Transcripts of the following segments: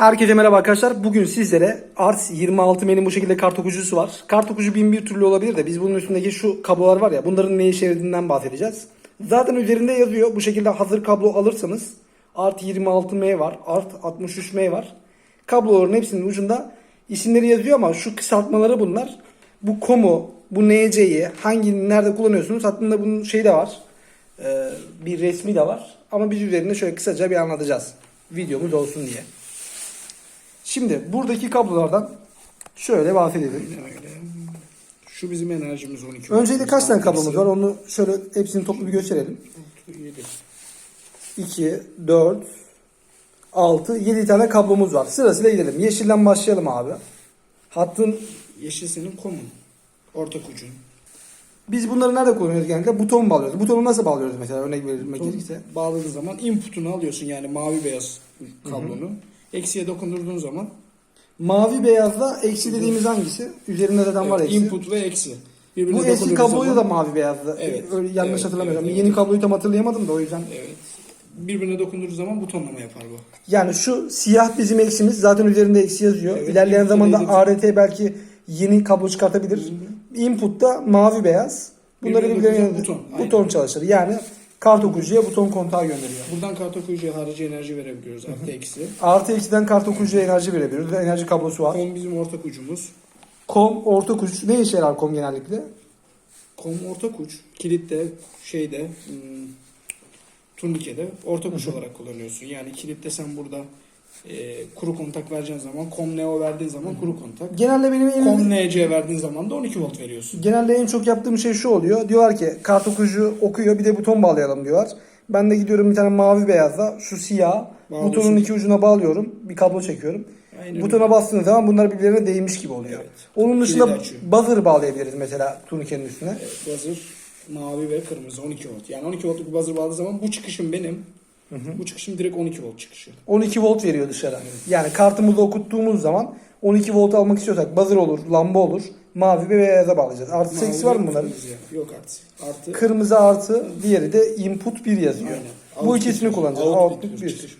Herkese merhaba arkadaşlar. Bugün sizlere Ars 26 menin bu şekilde kart okuyucusu var. Kart okuyucu bin bir türlü olabilir de biz bunun üstündeki şu kablolar var ya bunların ne işe yaradığından bahsedeceğiz. Zaten üzerinde yazıyor. Bu şekilde hazır kablo alırsanız Art 26M var, Art 63M var. Kabloların hepsinin ucunda isimleri yazıyor ama şu kısaltmaları bunlar. Bu komu, bu NC'yi hangi nerede kullanıyorsunuz? Hatta bunun şeyi de var. Ee, bir resmi de var. Ama biz üzerinde şöyle kısaca bir anlatacağız. Videomuz olsun diye. Şimdi buradaki kablolardan şöyle bahsedelim. Öyle. Şu bizim enerjimiz 12 Öncelikle kaç tane kablomuz var? Onu şöyle hepsini toplu bir gösterelim. 7. 2, 4, 6, 7 tane kablomuz var. Sırasıyla gidelim. Yeşilden başlayalım abi. Hattın Yeşil senin komun. Ortak ucun. biz bunları nerede kullanıyoruz genellikle? Buton bağlıyoruz. Butonu nasıl bağlıyoruz mesela örnek verilmek gerekirse? Bağladığın zaman input'unu alıyorsun yani mavi beyaz kablonu. Eksiye dokundurduğun zaman Mavi beyazla eksi dediğimiz hangisi? Üzerinde zaten var evet, eksi. input ve eksi. Birbirine Bu eski dokunduğun kabloyu da zaman- mavi beyazdı. Evet. Öyle yanlış Evet, hatırlamıyorum. evet, Yeni evet. kabloyu tam hatırlayamadım da o yüzden. Evet. Birbirine dokunduğu zaman butonlama yapar bu. Yani şu siyah bizim eksimiz. Zaten üzerinde eksi yazıyor. Evet, İlerleyen input zamanda dediğimiz- ART belki yeni kablo çıkartabilir. Input'ta mavi beyaz. Bunları Birbirine birbirine dokunan buton, buton, aynen. çalışır. Yani kart okuyucuya buton kontağı gönderiyor. Buradan kart okuyucuya harici enerji verebiliyoruz. Artı eksi. Artı eksiden kart okuyucuya enerji verebiliyoruz. Enerji kablosu var. Kom bizim ortak ucumuz. Kom orta uç. Ne işe yarar kom genellikle? Kom ortak uç. Kilitte, şeyde, hmm, turnikede ortak uç olarak kullanıyorsun. Yani kilitte sen burada e, kuru kontak vereceğin zaman, kom neo verdiğin zaman kuru kontak. Genelde benim en, Kom nc verdiğin zaman da 12 volt veriyorsun. genelde en çok yaptığım şey şu oluyor. Diyorlar ki kart okuyucu okuyor bir de buton bağlayalım diyorlar. Ben de gidiyorum bir tane mavi beyazla şu siyah Bağlıyorsun. butonun iki ucuna bağlıyorum. Bir kablo çekiyorum. Aynen Butona öyle. bastığınız zaman bunlar birbirlerine değmiş gibi oluyor. Evet. Onun dışında buzzer bağlayabiliriz mesela turnikenin üstüne. Evet, buzzer mavi ve kırmızı 12 volt. Yani 12 voltluk bir buzzer bağladığı zaman bu çıkışım benim. Bu çıkışım direkt 12 volt çıkışı. 12 volt veriyor dışarı. Yani kartımızı okuttuğumuz zaman 12 volt almak istiyorsak buzzer olur, lamba olur, mavi ve beyaza bağlayacağız. Artı eksi var mı Mavi bunların? Yok artı. Artı. Kırmızı artı, diğeri de input 1 yazıyor. Aynen. Bu ikisini kullanacağız. Output Output bir, 1. çıkış.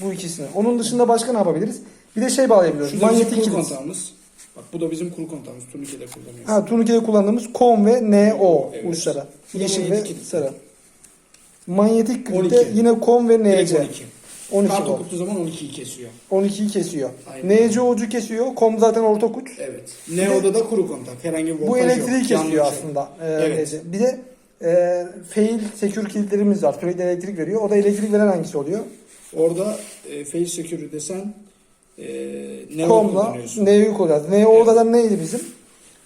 Bu ikisini. Onun dışında başka ne yapabiliriz? Bir de şey bağlayabiliyoruz. Şu da bizim Manyetik kuru kontağımız. Bak bu da bizim kuru kontağımız. Turnikede kullanıyoruz. Ha, turnikede kullandığımız COM ve NO Evet. da Yeşil ve sarı. Manyetik 12. yine COM ve NC. 12. 12 Kart volt. okuttuğu zaman 12'yi kesiyor. 12'yi kesiyor. Aynen. NC ucu kesiyor. COM zaten ortak uç. Evet. Neo'da da kuru kontak. Herhangi bir voltaj Bu yok. elektriği Yanlış kesiyor yok. aslında. Ee, Evet. NC. Bir de e, fail secure kilitlerimiz var. Sürekli elektrik veriyor. O da elektrik veren hangisi oluyor? Orada e, Face Security desen e, Neo kullanıyorsun. NEO'yu kullanıyoruz. NEO orada da neydi bizim?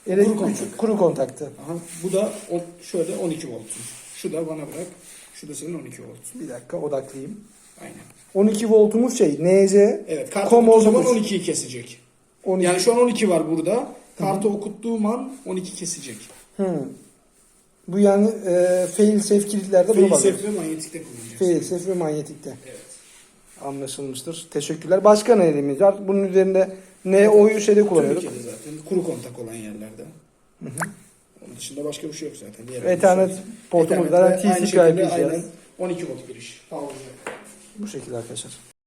Elektrik Kuru kontak. kuru kontaktı. Aha, bu da o, şöyle 12 voltun. Şu da bana bırak. Şu da senin 12 volt. Bir dakika odaklayayım. Aynen. 12 voltumuz şey NC. Evet. Kart Com okuttuğu zaman oldu. 12'yi kesecek. 12. Yani şu an 12 var burada. Kartı okuttuğum an 12 kesecek. Hmm. Bu yani e, fail safe kilitlerde Fail safe ve manyetikte kullanacağız. Fail safe ve manyetikte. Evet. Anlaşılmıştır. Teşekkürler. Başka ne elimiz var? Bunun üzerinde NO'yu şeyde kullanıyoruz. Türkiye'de zaten kuru kontak olan yerlerde. Onun dışında başka bir şey yok zaten. Diğer Ethernet portumuz zaten aynı TCP/IP şekilde aynen 12 volt giriş. Power jack. Bu şekilde arkadaşlar.